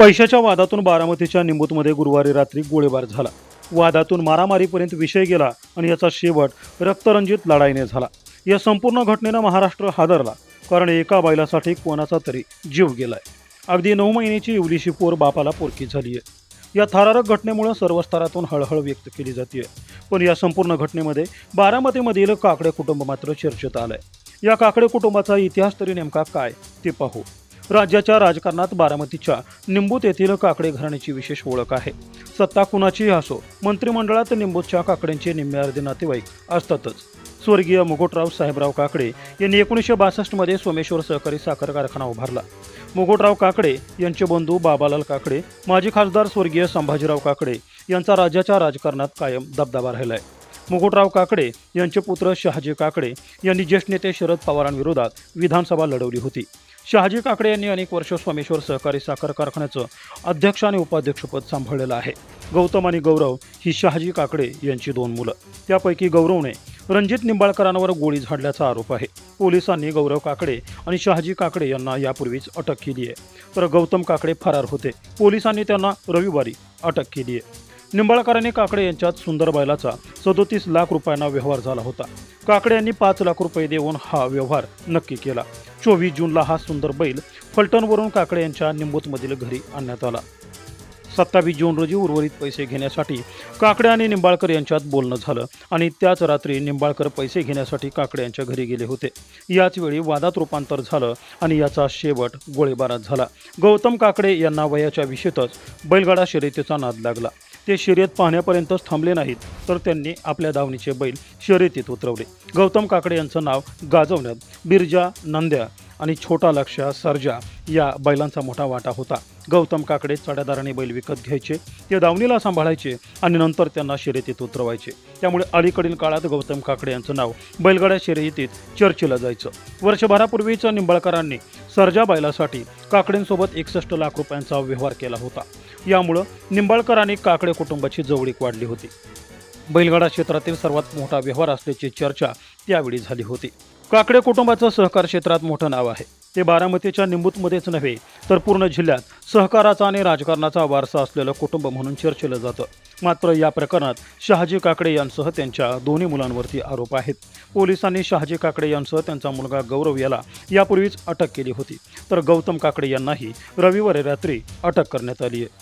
पैशाच्या वादातून बारामतीच्या निंबूतमध्ये गुरुवारी रात्री गोळीबार झाला. वादातून मारामारीपर्यंत विषय गेला आणि याचा शेवट रक्तरंजित लढाईने झाला. या संपूर्ण घटनेनं महाराष्ट्र हादरला कारण एका बैलासाठी कोणाचा तरी जीव गेलाय. अगदी नऊ महिन्याची इवलीशी पोर बापाला पोरकी झाली आहे या थरारक घटनेमुळे सर्व स्तरातून हळहळ व्यक्त केली जाते पण या संपूर्ण घटनेमध्ये बारामतीमधील काकडे कुटुंब मात्र चर्चेत आलंय. या काकडे कुटुंबाचा इतिहास तरी नेमका काय ते पाहू. राज्याच्या राजकारणात बारामतीच्या निंबूत येथील काकडे घराण्याची विशेष ओळख आहे. सत्ता कुणाचीही असो मंत्रिमंडळात निंबूतच्या काकड्यांचे निम्म्यार्धे नातेवाईक असतातच. स्वर्गीय मुगोटराव साहेबराव काकडे यांनी एकोणीसशे बासष्टमध्ये सोमेश्वर सहकारी साखर कारखाना उभारला. मुगोटराव काकडे यांचे बंधू बाबालाल काकडे माजी खासदार स्वर्गीय संभाजीराव काकडे यांचा राज्याच्या राजकारणात कायम दबदबा राहिला आहे मुकुटराव काकडे यांचे पुत्र शहाजी काकडे यांनी ज्येष्ठ नेते शरद पवारांविरोधात विधानसभा लढवली होती. शहाजी काकडे यांनी अनेक वर्ष स्वामेश्वर सहकारी साखर कारखान्याचं अध्यक्ष आणि उपाध्यक्षपद सांभाळलेलं आहे. गौतम आणि गौरव ही शहाजी काकडे यांची दोन मुलं. त्यापैकी गौरवने रणजित निंबाळकरांवर गोळी झाडल्याचा आरोप आहे. पोलिसांनी गौरव काकडे आणि शहाजी काकडे यांना यापूर्वीच अटक केली आहे. तर गौतम काकडे फरार होते. पोलिसांनी त्यांना रविवारी अटक केली आहे. निंबाळकरांनी काकडे यांच्यात सुंदर बैलाचा सदोतीस लाख रुपयांना व्यवहार झाला होता. काकडे यांनी पाच लाख रुपये देऊन हा व्यवहार नक्की केला. चोवीस जूनला हा सुंदर बैल फलटणवरून काकडे यांच्या निंबूतमधील घरी आणण्यात आला. सत्तावीस जून रोजी उर्वरित पैसे घेण्यासाठी काकडे आणि निंबाळकर यांच्यात बोलणं झालं आणि त्याच रात्री निंबाळकर पैसे घेण्यासाठी काकडे यांच्या घरी गेले होते. याच वेळी वादात रूपांतर झालं आणि याचा शेवट गोळीबारात झाला. गौतम काकडे यांना वयाच्या विषयतच बैलगाडा शर्यतीचा नाद लागला. ते शर्यत पाहण्यापर्यंतच थांबले नाहीत तर त्यांनी आपल्या धावणीचे बैल शर्यतीत उतरवले. गौतम काकडे यांचं नाव गाजवण्यात बिरजा नंद्या आणि छोटा लक्ष्या सर्जा या बैलांचा मोठा वाटा होता. गौतम काकडे चढ्यादाराने बैल विकत घ्यायचे ते दावणीला सांभाळायचे आणि नंतर त्यांना शर्यतीत उतरवायचे. त्यामुळे अलीकडील काळात गौतम काकडे यांचं नाव बैलगाड्या शर्यतीत चर्चेला जायचं. वर्षभरापूर्वीच निंबाळकरांनी सर्जा बैलासाठी काकडेंसोबत एकसष्ट लाख रुपयांचा व्यवहार केला होता. यामुळं निंबाळकर आणि काकडे कुटुंबाची जवळीक वाढली होती. बैलगाडा क्षेत्रातील सर्वात मोठा व्यवहार असल्याची चर्चा त्यावेळी झाली होती. काकडे कुटुंबाचं सहकार क्षेत्रात मोठं नाव आहे. ते बारामतीच्या निंबूतमध्येच नव्हे तर पूर्ण जिल्ह्यात सहकाराचा आणि राजकारणाचा वारसा असलेलं कुटुंब म्हणून चर्चेलं जातं. मात्र या प्रकरणात शहाजी काकडे यांसह त्यांच्या दोन्ही मुलांवरती आरोप आहेत. पोलिसांनी शहाजी काकडे यांसह त्यांचा मुलगा गौरव याला यापूर्वीच अटक केली होती. तर गौतम काकडे यांनाही रविवारी रात्री अटक करण्यात आली आहे.